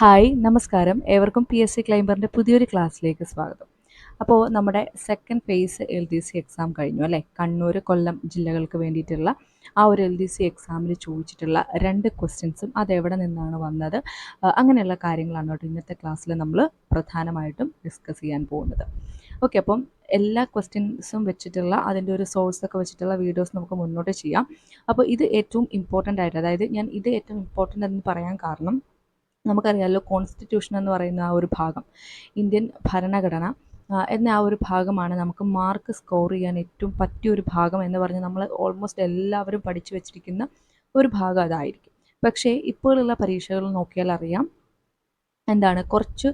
Hi നമസ്കാരം. ഏവർക്കും P S C ക്ലൈംബറിന്റെ പുതിയൊരു ക്ലാസ്സിലേക്ക് സ്വാഗതം. അപ്പോൾ നമ്മുടെ second phase L D C exam കഴിഞ്ഞു അല്ലേ? കണ്ണൂർ കൊല്ലം ജില്ലകൾക്ക് വേണ്ടിയിട്ടുള്ള ആ ഒരു എൽ ഡി സി എക്സാമിൽ ചോദിച്ചിട്ടുള്ള രണ്ട് ക്വസ്റ്റ്യൻസും അതെവിടെ നിന്നാണ് വന്നത്? അങ്ങനെയുള്ള കാര്യങ്ങളാണ് കേട്ടോ ഇന്നത്തെ ക്ലാസ്സിൽ നമ്മൾ പ്രധാനമായിട്ടും ഡിസ്കസ് ചെയ്യാൻ പോകുന്നത്. ഓക്കെ അപ്പം എല്ലാ ക്വസ്റ്റ്യൻസും വെച്ചിട്ടുള്ള അതിന്റെ ഒരു സോഴ്സ് ഒക്കെ വെച്ചിട്ടുള്ള വീഡിയോസ് നമുക്ക് മുന്നോട്ട് ചെയ്യാം. അപ്പോൾ ഇത് ഏറ്റവും ഇമ്പോർട്ടന്റ് ആയിട്ട് അതായത് ഞാൻ ഇത് ഏറ്റവും ഇമ്പോർട്ടന്റ് എന്ന് പറയാൻ കാരണം നമുക്കറിയാമല്ലോ കോൺസ്റ്റിറ്റ്യൂഷൻ എന്ന് പറയുന്ന ആ ഒരു ഭാഗം ഇന്ത്യൻ ഭരണഘടന എന്ന ആ ഒരു ഭാഗമാണ് നമുക്ക് മാർക്ക് സ്കോർ ചെയ്യാൻ ഏറ്റവും പറ്റിയ ഒരു ഭാഗം എന്ന് പറഞ്ഞ് നമ്മൾ ഓൾമോസ്റ്റ് എല്ലാവരും പഠിച്ചു വെച്ചിരിക്കുന്ന ഒരു ഭാഗം അതായിരിക്കും. പക്ഷേ ഇപ്പോഴുള്ള പരീക്ഷകൾ നോക്കിയാൽ അറിയാം എന്താണ് കുറച്ച്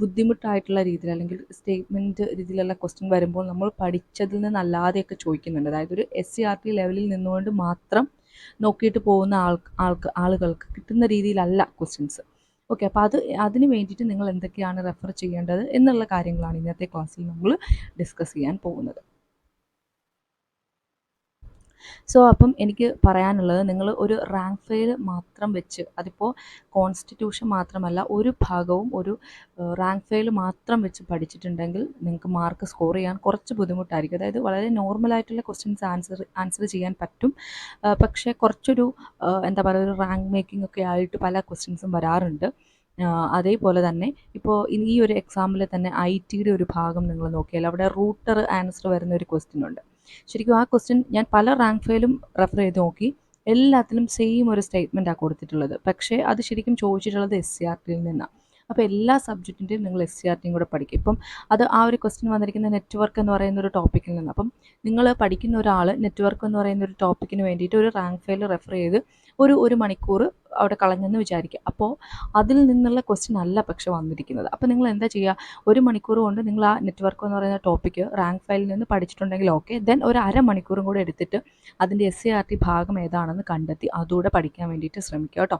ബുദ്ധിമുട്ടായിട്ടുള്ള രീതിയിൽ അല്ലെങ്കിൽ സ്റ്റേറ്റ്മെന്റ് രീതിയിലുള്ള ക്വസ്റ്റ്യൻ വരുമ്പോൾ നമ്മൾ പഠിച്ചതിൽ നിന്നല്ലാതെയൊക്കെ ചോദിക്കുന്നുണ്ട്. അതായത് ഒരു എസ് സി ആർ ടി ലെവലിൽ നിന്നുകൊണ്ട് മാത്രം നോക്കിയിട്ട് പോകുന്ന ആൾ ആൾക്ക് ആളുകൾക്ക് കിട്ടുന്ന രീതിയിലല്ല ക്വസ്റ്റ്യൻസ് ഓക്കെ അപ്പോൾ അത് അതിന് വേണ്ടിയിട്ട് നിങ്ങൾ എന്തൊക്കെയാണ് റെഫർ ചെയ്യേണ്ടത് എന്നുള്ള കാര്യങ്ങളാണ് ഇന്നത്തെ ക്ലാസ്സിൽ നമ്മൾ ഡിസ്കസ് ചെയ്യാൻ പോകുന്നത്. സോ അപ്പം എനിക്ക് പറയാനുള്ളത് നിങ്ങൾ ഒരു റാങ്ക് ഫെയിൽ മാത്രം വെച്ച് അതിപ്പോൾ കോൺസ്റ്റിറ്റ്യൂഷൻ മാത്രമല്ല ഒരു ഭാഗവും ഒരു റാങ്ക് ഫെയിൽ മാത്രം വെച്ച് പഠിച്ചിട്ടുണ്ടെങ്കിൽ നിങ്ങൾക്ക് മാർക്ക് സ്കോർ ചെയ്യാൻ കുറച്ച് ബുദ്ധിമുട്ടായിരിക്കും. അതായത് വളരെ നോർമലായിട്ടുള്ള ക്വസ്റ്റ്യൻസ് ആൻസർ ആൻസർ ചെയ്യാൻ പറ്റും. പക്ഷേ കുറച്ചൊരു എന്താ പറയുക ഒരു റാങ്ക് മേക്കിംഗ് ഒക്കെ ആയിട്ട് പല ക്വസ്റ്റ്യൻസും വരാറുണ്ട്. അതേപോലെ തന്നെ ഇപ്പോൾ ഈ ഒരു എക്സാമിൽ തന്നെ ഐ ടിയുടെ ഒരു ഭാഗം നിങ്ങൾ നോക്കിയാൽ അവിടെ റൂട്ടർ ആൻസർ വരുന്ന ഒരു ക്വസ്റ്റ്യൻ ഉണ്ട്. ശരിക്കും ആ ക്വസ്റ്റ്യൻ ഞാൻ പല റാങ്ക് ഫയലും റെഫർ ചെയ്ത് നോക്കി. എല്ലാത്തിലും സെയിം ഒരു സ്റ്റേറ്റ്മെന്റാണ് കൊടുത്തിട്ടുള്ളത്. പക്ഷേ അത് ശരിക്കും ചോദിച്ചിട്ടുള്ളത് എസ് സി ആർ ടിയിൽ നിന്നാണ് അപ്പോൾ എല്ലാ സബ്ജക്റ്റിന്റെയും നിങ്ങൾ എസ് സി ആർ ടിയും കൂടെ പഠിക്കും. ഇപ്പം അത് ആ ഒരു ക്വസ്റ്റ്യൻ വന്നിരിക്കുന്ന നെറ്റ്വർക്ക് എന്ന് പറയുന്ന ഒരു ടോപ്പിക്കിൽ നിന്ന്. അപ്പം നിങ്ങൾ പഠിക്കുന്ന ഒരാൾ നെറ്റ്വർക്ക് എന്ന് പറയുന്ന ഒരു ടോപ്പിക്കിന് വേണ്ടിയിട്ട് ഒരു റാങ്ക് ഫയൽ റെഫർ ചെയ്ത് ഒരു ഒരു മണിക്കൂർ അവിടെ കളഞ്ഞെന്ന് വിചാരിക്കുക. അപ്പോൾ അതിൽ നിന്നുള്ള ക്വസ്റ്റ്യൻ അല്ല പക്ഷെ വന്നിരിക്കുന്നത്. അപ്പോൾ നിങ്ങൾ എന്താ ചെയ്യുക? ഒരു മണിക്കൂർ കൊണ്ട് നിങ്ങൾ ആ നെറ്റ്വർക്ക് എന്ന് പറയുന്ന ടോപ്പിക്ക് റാങ്ക് ഫയലിൽ നിന്ന് പഠിച്ചിട്ടുണ്ടെങ്കിൽ ഓക്കെ ദെൻ ഒരു അര മണിക്കൂറും കൂടെ എടുത്തിട്ട് അതിന്റെ എസ് സി ആർ ടി ഭാഗം ഏതാണെന്ന് കണ്ടെത്തി അതുകൂടെ പഠിക്കാൻ വേണ്ടിയിട്ട് ശ്രമിക്കുക കേട്ടോ.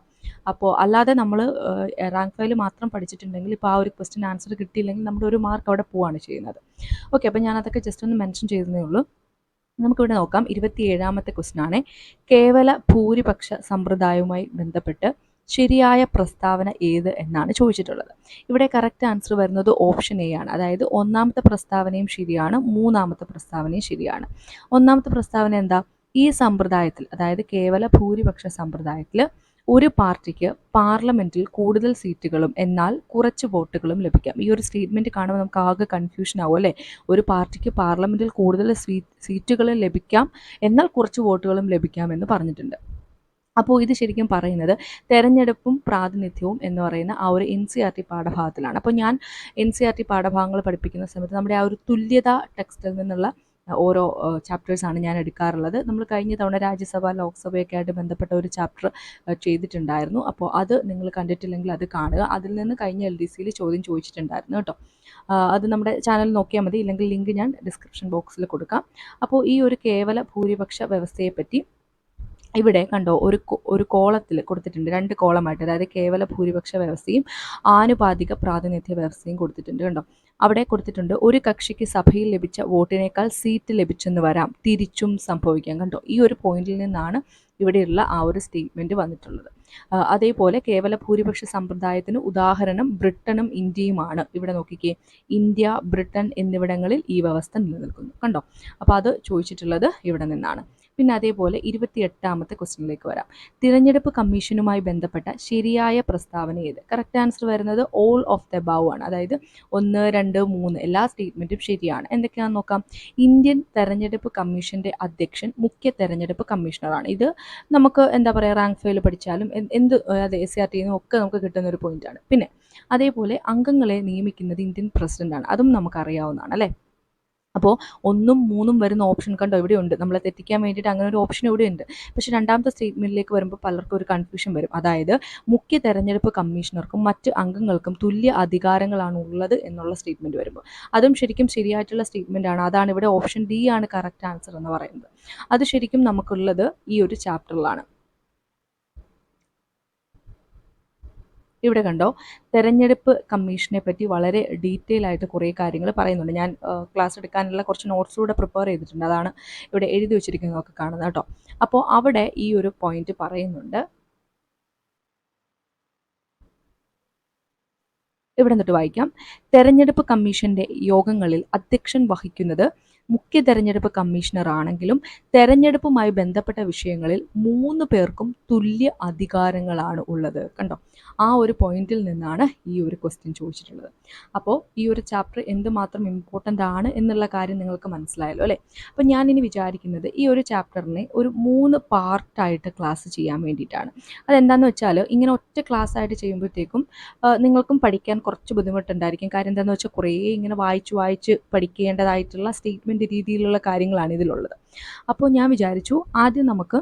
അപ്പോൾ അല്ലാതെ നമ്മൾ റാങ്ക് ഫയൽ മാത്രം പഠിച്ചിട്ടുണ്ടെങ്കിൽ ഇപ്പോൾ ആ ഒരു ക്വസ്റ്റ്യൻ ആൻസർ കിട്ടിയില്ലെങ്കിൽ നമ്മുടെ ഒരു മാർക്ക് അവിടെ പോവുകയാണ് ചെയ്യുന്നത്. ഓക്കെ അപ്പോൾ ഞാൻ അതൊക്കെ ജസ്റ്റ് ഒന്ന് മെൻഷൻ ചെയ്തതേ ഉള്ളൂ. നമുക്കിവിടെ നോക്കാം. ഇരുപത്തി ഏഴാമത്തെ ക്വസ്റ്റ്യൻ ആണ്. കേവല ഭൂരിപക്ഷ സമ്പ്രദായവുമായി ബന്ധപ്പെട്ട് ശരിയായ പ്രസ്താവന ഏത് എന്നാണ് ചോദിച്ചിട്ടുള്ളത്. ഇവിടെ കറക്റ്റ് ആൻസർ വരുന്നത് ഓപ്ഷൻ എ ആണ്. അതായത് ഒന്നാമത്തെ പ്രസ്താവനയും ശരിയാണ് മൂന്നാമത്തെ പ്രസ്താവനയും ശരിയാണ്. ഒന്നാമത്തെ പ്രസ്താവന എന്താ? ഈ സമ്പ്രദായത്തിൽ അതായത് കേവല ഭൂരിപക്ഷ സമ്പ്രദായത്തിൽ ഒരു പാർട്ടിക്ക് പാർലമെന്റിൽ കൂടുതൽ സീറ്റുകളും എന്നാൽ കുറച്ച് വോട്ടുകളും ലഭിക്കാം. ഈ ഒരു സ്റ്റേറ്റ്മെന്റ് കാണുമ്പോൾ നമുക്ക് ആകെ കൺഫ്യൂഷൻ ആവും അല്ലേ? ഒരു പാർട്ടിക്ക് പാർലമെന്റിൽ കൂടുതൽ സീറ്റുകൾ ലഭിക്കാം എന്നാൽ കുറച്ച് വോട്ടുകളും ലഭിക്കാം എന്ന് പറഞ്ഞിട്ടുണ്ട്. അപ്പോൾ ഇത് ശരിക്കും പറയുന്നത് തെരഞ്ഞെടുപ്പും പ്രാതിനിധ്യവും എന്ന് പറയുന്ന ആ ഒരു എൻ സി ആർ ടി പാഠഭാഗത്തിലാണ്. അപ്പോൾ ഞാൻ എൻ സി ആർ ടി പാഠഭാഗങ്ങൾ പഠിപ്പിക്കുന്ന സമയത്ത് നമ്മുടെ ആ ഒരു തുല്യത ടെക്സ്റ്റിൽ നിന്നുള്ള ഓരോ ആണ് ഞാൻ എടുക്കാറുള്ളത്. നമ്മൾ കഴിഞ്ഞ തവണ രാജ്യസഭ ലോക്സഭയൊക്കെ ആയിട്ട് ബന്ധപ്പെട്ട ഒരു ചാപ്റ്റർ ചെയ്തിട്ടുണ്ടായിരുന്നു. അപ്പോൾ അത് നിങ്ങൾ കണ്ടിട്ടില്ലെങ്കിൽ അത് കാണുക. അതിൽ നിന്ന് കഴിഞ്ഞ എൽ ഡി സിയിൽ ചോദ്യം ചോദിച്ചിട്ടുണ്ടായിരുന്നു കേട്ടോ. അത് നമ്മുടെ ചാനൽ നോക്കിയാൽ മതി. ഇല്ലെങ്കിൽ ലിങ്ക് ഞാൻ ഡിസ്ക്രിപ്ഷൻ ബോക്സിൽ കൊടുക്കാം. അപ്പോൾ ഈ ഒരു കേവല ഭൂരിപക്ഷ വ്യവസ്ഥയെപ്പറ്റി ഇവിടെ കണ്ടോ ഒരു ഒരു കോളത്തിൽ കൊടുത്തിട്ടുണ്ട് രണ്ട് കോളമായിട്ട് അതായത് കേവല ഭൂരിപക്ഷ വ്യവസ്ഥയും ആനുപാതിക പ്രാതിനിധ്യ വ്യവസ്ഥയും കൊടുത്തിട്ടുണ്ട് കണ്ടോ. അവിടെ കൊടുത്തിട്ടുണ്ട് ഒരു കക്ഷിക്ക് സഭയിൽ ലഭിച്ച വോട്ടിനേക്കാൾ സീറ്റ് ലഭിച്ചെന്ന് വരാം തിരിച്ചും സംഭവിക്കാം കണ്ടോ. ഈ ഒരു പോയിന്റിൽ നിന്നാണ് ഇവിടെയുള്ള ആ ഒരു സ്റ്റേറ്റ്മെന്റ് വന്നിട്ടുള്ളത്. അതേപോലെ കേവല ഭൂരിപക്ഷ സമ്പ്രദായത്തിന് ഉദാഹരണം ബ്രിട്ടനും ഇന്ത്യയുമാണ്. ഇവിടെ നോക്കിക്കേ ഇന്ത്യ ബ്രിട്ടൻ എന്നിവിടങ്ങളിൽ ഈ വ്യവസ്ഥ നിലനിൽക്കുന്നു കണ്ടോ. അപ്പോൾ അത് ചോദിച്ചിട്ടുള്ളത് ഇവിടെ നിന്നാണ്. പിന്നെ അതേപോലെ ഇരുപത്തി എട്ടാമത്തെ ക്വസ്റ്റ്യനിലേക്ക് വരാം. തിരഞ്ഞെടുപ്പ് കമ്മീഷനുമായി ബന്ധപ്പെട്ട ശരിയായ പ്രസ്താവന ഏത്? കറക്റ്റ് ആൻസർ വരുന്നത് ഓൾ ഓഫ് ദ ബാവ് ആണ്. അതായത് ഒന്ന് രണ്ട് മൂന്ന് എല്ലാ സ്റ്റേറ്റ്മെന്റും ശരിയാണ്. എന്തൊക്കെയാണെന്ന് നോക്കാം. ഇന്ത്യൻ തെരഞ്ഞെടുപ്പ് കമ്മീഷന്റെ അധ്യക്ഷൻ മുഖ്യ തെരഞ്ഞെടുപ്പ് കമ്മീഷണറാണ്. ഇത് നമുക്ക് എന്താ പറയുക റാങ്ക് ഫെയിൽ പഠിച്ചാലും എന്ത് അതെ എസ് സി ആർ ടിന്നും ഒക്കെ നമുക്ക് കിട്ടുന്ന ഒരു പോയിന്റാണ് പിന്നെ അതേപോലെ അംഗങ്ങളെ നിയമിക്കുന്നത് ഇന്ത്യൻ പ്രസിഡന്റാണ് അതും നമുക്കറിയാവുന്നതാണ് അല്ലേ? അപ്പോൾ ഒന്നും മൂന്നും വരുന്ന ഓപ്ഷൻ കണ്ടോ? ഇവിടെ ഉണ്ട് നമ്മളെ തെറ്റിക്കാൻ വേണ്ടിയിട്ട് അങ്ങനെ ഒരു ഓപ്ഷൻ ഇവിടെ ഉണ്ട് പക്ഷെ രണ്ടാമത്തെ സ്റ്റേറ്റ്മെന്റിലേക്ക് വരുമ്പോൾ പലർക്കും ഒരു കൺഫ്യൂഷൻ വരും. അതായത് മുഖ്യ തെരഞ്ഞെടുപ്പ് കമ്മീഷണർക്കും മറ്റ് അംഗങ്ങൾക്കും തുല്യ അധികാരങ്ങളാണ് ഉള്ളത് എന്നുള്ള സ്റ്റേറ്റ്മെന്റ് വരുമ്പോൾ അതും ശരിക്കും ശരിയായിട്ടുള്ള സ്റ്റേറ്റ്മെന്റ് ആണ്. അതാണ് ഇവിടെ ഓപ്ഷൻ ഡി ആണ് കറക്റ്റ് ആൻസർ എന്ന് പറയുന്നത്. അത് ശരിക്കും നമുക്കുള്ളത് ഈ ഒരു ചാപ്റ്ററിലാണ് ഇവിടെ കണ്ടോ? തെരഞ്ഞെടുപ്പ് കമ്മീഷനെ പറ്റി വളരെ ഡീറ്റെയിൽ ആയിട്ട് കുറേ കാര്യങ്ങൾ പറയുന്നുണ്ട്. ഞാൻ ക്ലാസ് എടുക്കാനുള്ള കുറച്ച് നോട്ട്സ് കൂടെ പ്രിപ്പയർ ചെയ്തിട്ടുണ്ട്. അതാണ് ഇവിടെ എഴുതി വെച്ചിരിക്കുന്നതൊക്കെ കാണുന്നത് കേട്ടോ. അപ്പോൾ അവിടെ ഈ ഒരു പോയിന്റ് പറയുന്നുണ്ട്. ഇവിടെ നിന്നിട്ട് വായിക്കാം. തെരഞ്ഞെടുപ്പ് കമ്മീഷന്റെ യോഗങ്ങളിൽ അധ്യക്ഷൻ വഹിക്കുന്നത് മുഖ്യ തെരഞ്ഞെടുപ്പ് കമ്മീഷണർ ആണെങ്കിലും തെരഞ്ഞെടുപ്പുമായി ബന്ധപ്പെട്ട വിഷയങ്ങളിൽ മൂന്ന് പേർക്കും തുല്യ അധികാരങ്ങളാണ് ഉള്ളത്. കണ്ടോ? ആ ഒരു പോയിന്റിൽ നിന്നാണ് ഈ ഒരു ക്വസ്റ്റ്യൻ ചോദിച്ചിട്ടുള്ളത്. അപ്പോൾ ഈ ഒരു ചാപ്റ്റർ എന്തുമാത്രം ഇമ്പോർട്ടന്റ് ആണ് എന്നുള്ള കാര്യം നിങ്ങൾക്ക് മനസ്സിലായല്ലോ അല്ലേ? അപ്പോൾ ഇനി വിചാരിക്കുന്നത് ഈ ഒരു ചാപ്റ്ററിനെ ഒരു മൂന്ന് പാർട്ടായിട്ട് ക്ലാസ് ചെയ്യാൻ വേണ്ടിയിട്ടാണ്. അതെന്താണെന്ന് വെച്ചാൽ ഇങ്ങനെ ഒറ്റ ക്ലാസ് ആയിട്ട് ചെയ്യുമ്പോഴത്തേക്കും നിങ്ങൾക്കും പഠിക്കാൻ കുറച്ച് ബുദ്ധിമുട്ടുണ്ടായിരിക്കും. കാര്യം എന്താണെന്ന് വെച്ചാൽ കുറേ ഇങ്ങനെ വായിച്ച് വായിച്ച് പഠിക്കേണ്ടതായിട്ടുള്ള സ്റ്റേറ്റ്മെന്റ് രീതിയിലുള്ള കാര്യങ്ങളാണ് ഇതിലുള്ളത്. അപ്പോൾ ഞാൻ വിചാരിച്ചു ആദ്യം നമുക്ക്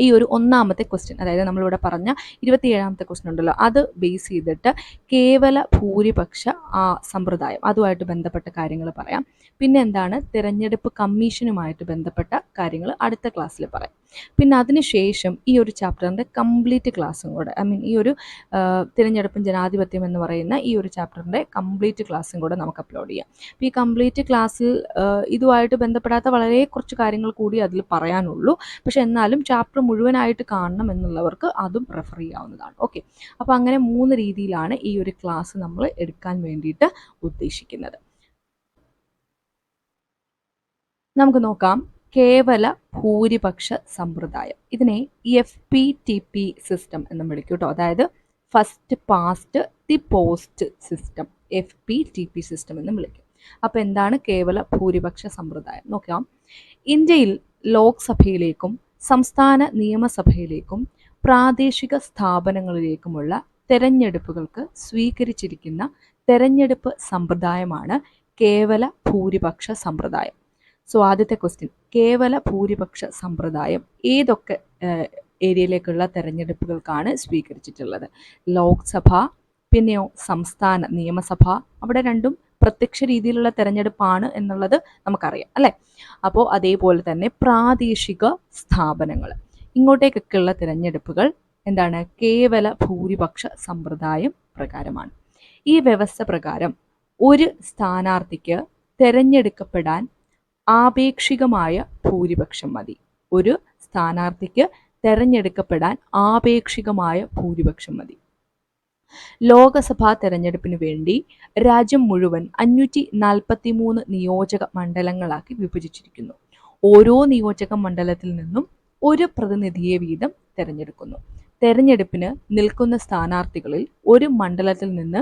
ഈ ഒരു ഒന്നാമത്തെ ക്വസ്റ്റ്യൻ അതായത് നമ്മളിവിടെ പറഞ്ഞ ഇരുപത്തിയേഴാമത്തെ ക്വസ്റ്റ്യൻ ഉണ്ടല്ലോ അത് ബേസ് ചെയ്തിട്ട് കേവല ഭൂരിപക്ഷ സമ്പ്രദായം അതുമായിട്ട് ബന്ധപ്പെട്ട കാര്യങ്ങൾ പറയാം. പിന്നെ എന്താണ്? തിരഞ്ഞെടുപ്പ് കമ്മീഷനുമായിട്ട് ബന്ധപ്പെട്ട കാര്യങ്ങൾ അടുത്ത ക്ലാസ്സിൽ പറയാം. പിന്നെ അതിനുശേഷം ഈ ഒരു ചാപ്റ്ററിന്റെ കംപ്ലീറ്റ് ക്ലാസ്സും കൂടെ ഐ മീൻ ഈ ഒരു തിരഞ്ഞെടുപ്പും ജനാധിപത്യം എന്ന് പറയുന്ന ഈ ഒരു ചാപ്റ്ററിന്റെ കംപ്ലീറ്റ് ക്ലാസ്സും കൂടെ നമുക്ക് അപ്ലോഡ് ചെയ്യാം. ഈ കംപ്ലീറ്റ് ക്ലാസ്സിൽ ഇതുമായിട്ട് ബന്ധപ്പെടാത്ത വളരെ കുറച്ച് കാര്യങ്ങൾ കൂടി അതിൽ പറയാനുള്ളൂ. പക്ഷേ എന്നാലും ചാപ്റ്റർ മുഴുവനായിട്ട് കാണണം എന്നുള്ളവർക്ക് അതും പ്രിഫർ ചെയ്യാവുന്നതാണ്. ഓക്കെ. അപ്പോൾ അങ്ങനെ മൂന്ന് രീതിയിലാണ് ഈ ഒരു ക്ലാസ് നമ്മൾ എടുക്കാൻ വേണ്ടിയിട്ട് ഉദ്ദേശിക്കുന്നത്. നമുക്ക് നോക്കാം. കേവല ഭൂരിപക്ഷ സമ്പ്രദായം. ഇതിനെ F P T P system എന്ന് വിളിക്കും കേട്ടോ. അതായത് first past the post system F P T P system എന്ന് വിളിക്കും. അപ്പോൾ എന്താണ് കേവല ഭൂരിപക്ഷ സമ്പ്രദായം? നോക്കാം. ഇന്ത്യയിൽ ലോക്സഭയിലേക്കും സംസ്ഥാന നിയമസഭയിലേക്കും പ്രാദേശിക സ്ഥാപനങ്ങളിലേക്കുമുള്ള തെരഞ്ഞെടുപ്പുകൾക്ക് സ്വീകരിച്ചിരിക്കുന്ന തെരഞ്ഞെടുപ്പ് സമ്പ്രദായമാണ് കേവല ഭൂരിപക്ഷ സമ്പ്രദായം. സോ ആദ്യത്തെ ക്വസ്റ്റ്യൻ കേവല ഭൂരിപക്ഷ സമ്പ്രദായം. ഏതൊക്കെ ഏരിയയിലേക്കുള്ള തെരഞ്ഞെടുപ്പുകൾക്കാണ് സ്വീകരിച്ചിട്ടുള്ളത്? ലോക്സഭ പിന്നെയോ സംസ്ഥാന നിയമസഭ അവിടെ രണ്ടും പ്രത്യക്ഷ രീതിയിലുള്ള തെരഞ്ഞെടുപ്പാണ് എന്നുള്ളത് നമുക്കറിയാം അല്ലേ? അപ്പോൾ അതേപോലെ തന്നെ പ്രാദേശിക സ്ഥാപനങ്ങൾ. ഇങ്ങോട്ടേക്കൊക്കെയുള്ള തിരഞ്ഞെടുപ്പുകൾ എന്താണ്? കേവല ഭൂരിപക്ഷ സമ്പ്രദായം പ്രകാരമാണ്. ഈ വ്യവസ്ഥ പ്രകാരം ഒരു സ്ഥാനാർത്ഥിക്ക് തെരഞ്ഞെടുക്കപ്പെടാൻ ആപേക്ഷികമായ ഭൂരിപക്ഷം മതി. ഒരു സ്ഥാനാർത്ഥിക്ക് തെരഞ്ഞെടുക്കപ്പെടാൻ ആപേക്ഷികമായ ഭൂരിപക്ഷം മതി. ലോകസഭാ തെരഞ്ഞെടുപ്പിന് വേണ്ടി രാജ്യം മുഴുവൻ അഞ്ഞൂറ്റി നാൽപ്പത്തി മൂന്ന് നിയോജക മണ്ഡലങ്ങളാക്കി വിഭജിച്ചിരിക്കുന്നു. ഓരോ നിയോജക മണ്ഡലത്തിൽ നിന്നും ഒരു പ്രതിനിധിയെ വീതം തെരഞ്ഞെടുക്കുന്നു. തെരഞ്ഞെടുപ്പിന് നിൽക്കുന്ന സ്ഥാനാർത്ഥികളിൽ ഒരു മണ്ഡലത്തിൽ നിന്ന്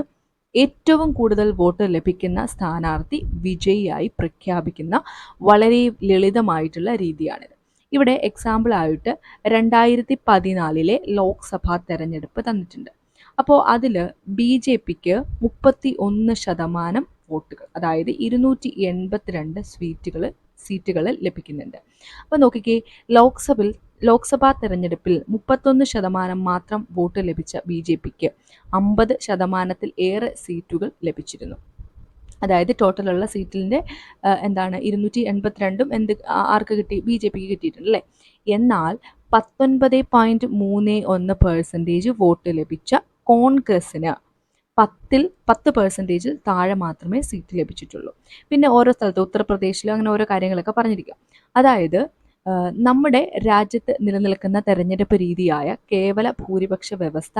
ഏറ്റവും കൂടുതൽ വോട്ട് ലഭിക്കുന്ന സ്ഥാനാർത്ഥി വിജയിയായി പ്രഖ്യാപിക്കുന്ന വളരെ ലളിതമായിട്ടുള്ള രീതിയാണിത്. ഇവിടെ എക്സാമ്പിൾ ആയിട്ട് രണ്ടായിരത്തി പതിനാലിലെ ലോക്സഭാ തെരഞ്ഞെടുപ്പ് തന്നിട്ടുണ്ട്. അപ്പോൾ അതിൽ ബി ജെ പിക്ക് മുപ്പത്തി ഒന്ന് ശതമാനം വോട്ടുകൾ അതായത് ഇരുന്നൂറ്റി എൺപത്തിരണ്ട് സീറ്റുകൾ സീറ്റുകൾ ലഭിക്കുന്നുണ്ട്. അപ്പോൾ നോക്കിക്കേ ലോക്സഭയിൽ ലോക്സഭാ തെരഞ്ഞെടുപ്പിൽ മുപ്പത്തൊന്ന് ശതമാനം മാത്രം വോട്ട് ലഭിച്ച ബി ജെ പിക്ക് അമ്പത് ശതമാനത്തിൽ ഏറെ സീറ്റുകൾ ലഭിച്ചിരുന്നു. അതായത് ടോട്ടലുള്ള സീറ്റിന്റെ എന്താണ് ഇരുന്നൂറ്റി എൺപത്തിരണ്ടും എന്ത് ആർക്ക് കിട്ടി? ബി ജെ പിക്ക് കിട്ടിയിട്ടുണ്ട് അല്ലേ? എന്നാൽ പത്തൊൻപത് പോയിന്റ് മൂന്ന് ഒന്ന് പേഴ്സന്റേജ് വോട്ട് ലഭിച്ച കോൺഗ്രസ്സിന് പത്തിൽ പത്ത് പെർസെന്റേജിൽ താഴെ മാത്രമേ സീറ്റ് ലഭിച്ചിട്ടുള്ളൂ. പിന്നെ ഓരോ സ്ഥലത്ത് ഉത്തർപ്രദേശിലും അങ്ങനെ ഓരോ കാര്യങ്ങളൊക്കെ പറഞ്ഞിരിക്കാം. അതായത് നമ്മുടെ രാജ്യത്ത് നിലനിൽക്കുന്ന തെരഞ്ഞെടുപ്പ് രീതിയായ കേവല ഭൂരിപക്ഷ വ്യവസ്ഥ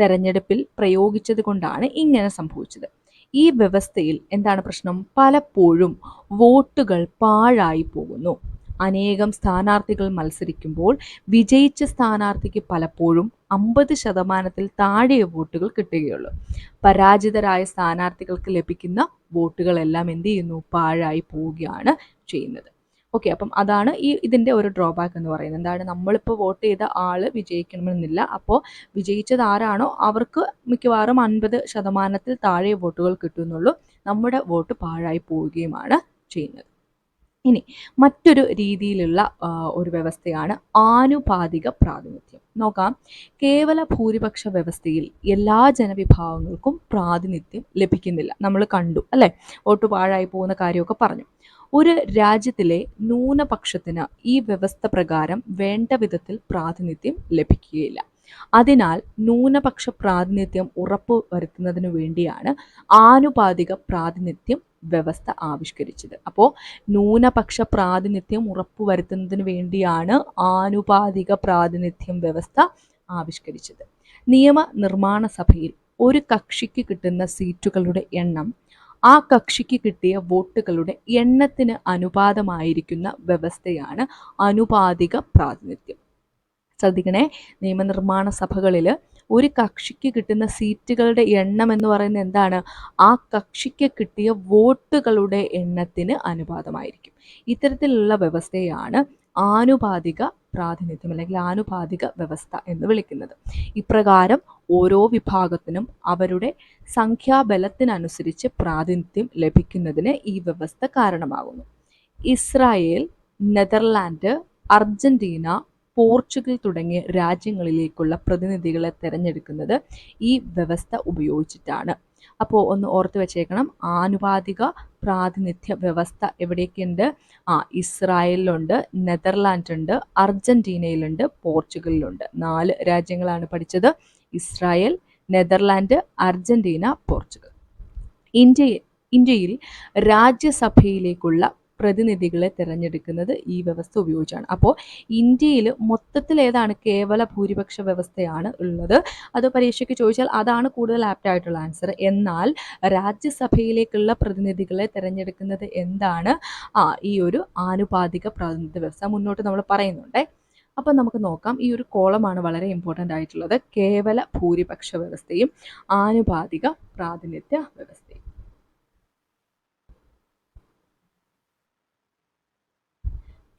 തെരഞ്ഞെടുപ്പിൽ പ്രയോഗിച്ചത് കൊണ്ടാണ് ഇങ്ങനെ സംഭവിച്ചത്. ഈ വ്യവസ്ഥയിൽ എന്താണ് പ്രശ്നം? പലപ്പോഴും വോട്ടുകൾ പാഴായി പോകുന്നു. അനേകം സ്ഥാനാർത്ഥികൾ മത്സരിക്കുമ്പോൾ വിജയിച്ച സ്ഥാനാർത്ഥിക്ക് പലപ്പോഴും അമ്പത് ശതമാനത്തിൽ താഴെ വോട്ടുകൾ കിട്ടുകയുള്ളൂ. പരാജിതരായ സ്ഥാനാർത്ഥികൾക്ക് ലഭിക്കുന്ന വോട്ടുകളെല്ലാം എന്ത് ചെയ്യുന്നു? പാഴായി പോവുകയാണ് ചെയ്യുന്നത്. ഓക്കെ അപ്പം അതാണ് ഈ ഇതിന്റെ ഒരു ഡ്രോബാക്ക് എന്ന് പറയുന്നത്. എന്താണ്? നമ്മളിപ്പോൾ വോട്ട് ചെയ്ത ആൾ വിജയിക്കണമെന്നില്ല. അപ്പോൾ വിജയിച്ചത് ആരാണോ? അവർക്ക് മിക്കവാറും അൻപത് ശതമാനത്തിൽ താഴെ വോട്ടുകൾ കിട്ടുന്നുള്ളൂ. നമ്മുടെ വോട്ട് പാഴായി പോവുകയുമാണ് ചെയ്യുന്നത്. ഇനി മറ്റൊരു രീതിയിലുള്ള ഒരു വ്യവസ്ഥയാണ് ആനുപാതിക പ്രാതിനിധ്യം. നോക്കാം. കേവല ഭൂരിപക്ഷ വ്യവസ്ഥയിൽ എല്ലാ ജനവിഭാഗങ്ങൾക്കും പ്രാതിനിധ്യം ലഭിക്കുന്നില്ല. നമ്മൾ കണ്ടു അല്ലേ? വോട്ട് പാഴായി പോകുന്ന കാര്യമൊക്കെ പറഞ്ഞു. ഒരു രാജ്യത്തിലെ ന്യൂനപക്ഷത്തിന് ഈ വ്യവസ്ഥ പ്രകാരം വേണ്ട വിധത്തിൽ പ്രാതിനിധ്യം ലഭിക്കുകയില്ല. അതിനാൽ ന്യൂനപക്ഷ പ്രാതിനിധ്യം ഉറപ്പുവരുത്തുന്നതിനു വേണ്ടിയാണ് ആനുപാതിക പ്രാതിനിധ്യം വ്യവസ്ഥ ആവിഷ്കരിച്ചത്. അപ്പോൾ ന്യൂനപക്ഷ പ്രാതിനിധ്യം ഉറപ്പുവരുത്തുന്നതിന് വേണ്ടിയാണ് ആനുപാതിക പ്രാതിനിധ്യം വ്യവസ്ഥ ആവിഷ്കരിച്ചത്. നിയമ നിർമ്മാണ സഭയിൽ ഒരു കക്ഷിക്ക് കിട്ടുന്ന സീറ്റുകളുടെ എണ്ണം ആ കക്ഷിക്ക് കിട്ടിയ വോട്ടുകളുടെ എണ്ണത്തിന് അനുപാതമായിരിക്കുന്ന വ്യവസ്ഥയാണ് അനുപാതിക പ്രാതിനിധ്യം. ശ്രദ്ധിക്കണേ നിയമനിർമ്മാണ സഭകളിൽ ഒരു കക്ഷിക്ക് കിട്ടുന്ന സീറ്റുകളുടെ എണ്ണം എന്ന് പറയുന്നത് എന്താണ്? ആ കക്ഷിക്ക് കിട്ടിയ വോട്ടുകളുടെ എണ്ണത്തിന് അനുപാതമായിരിക്കും. ഇത്തരത്തിലുള്ള വ്യവസ്ഥയാണ് ആനുപാതിക പ്രാതിനിധ്യം അല്ലെങ്കിൽ ആനുപാതിക വ്യവസ്ഥ എന്ന് വിളിക്കുന്നത്. ഇപ്രകാരം ഓരോ വിഭാഗത്തിനും അവരുടെ സംഖ്യാബലത്തിനനുസരിച്ച് പ്രാതിനിധ്യം ലഭിക്കുന്നതിന് ഈ വ്യവസ്ഥ കാരണമാകുന്നു. ഇസ്രായേൽ നെതർലാൻഡ് അർജന്റീന പോർച്ചുഗൽ തുടങ്ങിയ രാജ്യങ്ങളിലേക്കുള്ള പ്രതിനിധികളെ തിരഞ്ഞെടുക്കുന്നത് ഈ വ്യവസ്ഥ ഉപയോഗിച്ചിട്ടാണ്. അപ്പോൾ ഒന്ന് ഓർത്ത് വെച്ചേക്കണം. ആനുപാതിക പ്രാതിനിധ്യ വ്യവസ്ഥ എവിടെയൊക്കെയുണ്ട് ആ ഇസ്രായേലിലുണ്ട് നെതർലാൻഡ് ഉണ്ട് അർജന്റീനയിലുണ്ട് പോർച്ചുഗലിലുണ്ട്. നാല് രാജ്യങ്ങളാണ് പഠിച്ചത്. Israel Netherland Argentina Portugal. India ഇന്ത്യയിൽ രാജ്യസഭയിലേക്കുള്ള പ്രതിനിധികളെ തിരഞ്ഞെടുക്കുന്നത് ഈ വ്യവസ്ഥ ഉപയോഗിച്ചാണ്. അപ്പോൾ ഇന്ത്യയിൽ മൊത്തത്തിൽ ഏതാണ് കേവല ഭൂരിപക്ഷ വ്യവസ്ഥയാണ് ഉള്ളത്? അത് പരീക്ഷയ്ക്ക് ചോദിച്ചാൽ അതാണ് കൂടുതൽ ആപ്റ്റ് ആയിട്ടുള്ള ആൻസർ എന്നാൽ രാജ്യസഭയിലേക്കുള്ള പ്രതിനിധികളെ തിരഞ്ഞെടുക്കുന്നത് എന്താണ്? ആ ഈ ഒരു ആനുപാതിക പ്രതിനിധി വ്യവസ്ഥ മുന്നോട്ട് നമ്മൾ പറയുന്നുണ്ടേ. അപ്പം നമുക്ക് നോക്കാം. ഈ ഒരു കോളമാണ് വളരെ ഇമ്പോർട്ടന്റ് ആയിട്ടുള്ളത്. കേവല ഭൂരിപക്ഷ വ്യവസ്ഥയും ആനുപാതിക പ്രാതിനിധ്യ വ്യവസ്ഥയും.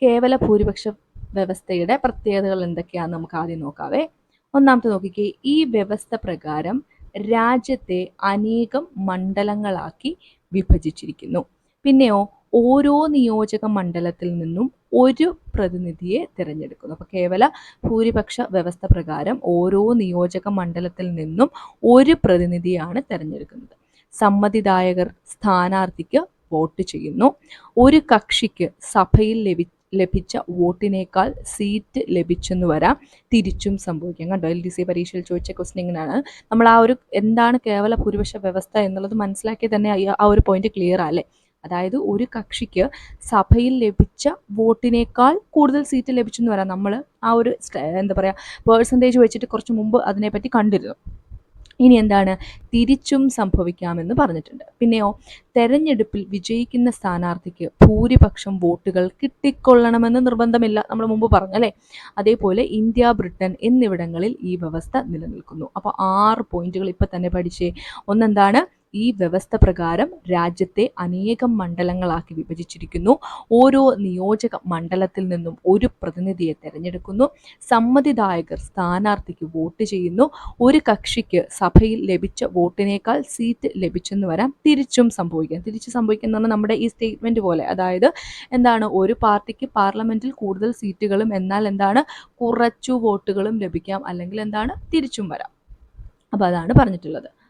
കേവല ഭൂരിപക്ഷ വ്യവസ്ഥയുടെ പ്രത്യേകതകൾ എന്തൊക്കെയാണെന്ന് നമുക്ക് ആദ്യം നോക്കാവേ. ഒന്നാമത്തെ നോക്കിക്കേ ഈ വ്യവസ്ഥ പ്രകാരം രാജ്യത്തെ അനേകം മണ്ഡലങ്ങളാക്കി വിഭജിച്ചിരിക്കുന്നു. പിന്നെയോ ഓരോ നിയോജക മണ്ഡലത്തിൽ നിന്നും ഒരു പ്രതിനിധിയെ തിരഞ്ഞെടുക്കുന്നു. അപ്പോൾ കേവല ഭൂരിപക്ഷ വ്യവസ്ഥ പ്രകാരം ഓരോ നിയോജക മണ്ഡലത്തിൽ നിന്നും ഒരു പ്രതിനിധിയാണ് തിരഞ്ഞെടുക്കുന്നത്. സമ്മതിദായകർ സ്ഥാനാർത്ഥിക്ക് വോട്ട് ചെയ്യുന്നു. ഒരു കക്ഷിക്ക് സഭയിൽ ലഭി ലഭിച്ച വോട്ടിനേക്കാൾ സീറ്റ് ലഭിച്ചെന്ന് വരാം. തിരിച്ചും സംഭവിക്കാം. കണ്ടോ? എൽ ഡി സി പരീക്ഷയിൽ ചോദിച്ച ക്വസ്റ്റ്യൻ ഇങ്ങനെയാണ്. നമ്മൾ ആ ഒരു എന്താണ് കേവല ഭൂരിപക്ഷ വ്യവസ്ഥ എന്നുള്ളത് മനസ്സിലാക്കി തന്നെ ആ ഒരു പോയിന്റ് ക്ലിയർ അല്ലേ അതായത് ഒരു കക്ഷിക്ക് സഭയിൽ ലഭിച്ച വോട്ടിനേക്കാൾ കൂടുതൽ സീറ്റ് ലഭിച്ചെന്ന് വരാം. നമ്മൾ ആ ഒരു എന്താ പറയുക പേഴ്സന്റേജ് വെച്ചിട്ട് കുറച്ച് മുമ്പ് അതിനെപ്പറ്റി കണ്ടിരുന്നു. ഇനി എന്താണ്? തിരിച്ചും സംഭവിക്കാമെന്ന് പറഞ്ഞിട്ടുണ്ട്. പിന്നെയോ തെരഞ്ഞെടുപ്പിൽ വിജയിക്കുന്ന സ്ഥാനാർത്ഥിക്ക് ഭൂരിപക്ഷം വോട്ടുകൾ കിട്ടിക്കൊള്ളണമെന്ന് നിർബന്ധമില്ല. നമ്മൾ മുമ്പ് പറഞ്ഞല്ലേ അതേപോലെ ഇന്ത്യ ബ്രിട്ടൻ എന്നിവിടങ്ങളിൽ ഈ വ്യവസ്ഥ നിലനിൽക്കുന്നു. അപ്പോൾ ആറ് പോയിന്റുകൾ ഇപ്പം തന്നെ പഠിച്ചേ. ഒന്നെന്താണ്? ഈ വ്യവസ്ഥ പ്രകാരം രാജ്യത്തെ അനേകം മണ്ഡലങ്ങളാക്കി വിഭജിച്ചിരിക്കുന്നു. ഓരോ നിയോജക മണ്ഡലത്തിൽ നിന്നും ഒരു പ്രതിനിധിയെ തിരഞ്ഞെടുക്കുന്നു. സമ്മതിദായകർ സ്ഥാനാർത്ഥിക്ക് വോട്ട് ചെയ്യുന്നു. ഒരു കക്ഷിക്ക് സഭയിൽ ലഭിച്ച വോട്ടിനേക്കാൾ സീറ്റ് ലഭിച്ചെന്ന് വരാം. തിരിച്ചും സംഭവിക്കാം. തിരിച്ച് സംഭവിക്കുന്ന നമ്മുടെ ഈ സ്റ്റേറ്റ്മെന്റ് പോലെ. അതായത് എന്താണ്? ഒരു പാർട്ടിക്ക് പാർലമെന്റിൽ കൂടുതൽ സീറ്റുകളും എന്നാൽ എന്താണ്? കുറച്ചു വോട്ടുകളും ലഭിക്കാം. അല്ലെങ്കിൽ എന്താണ്? തിരിച്ചും വരാം. അപ്പോൾ അതാണ് പറഞ്ഞിട്ടുള്ളത്.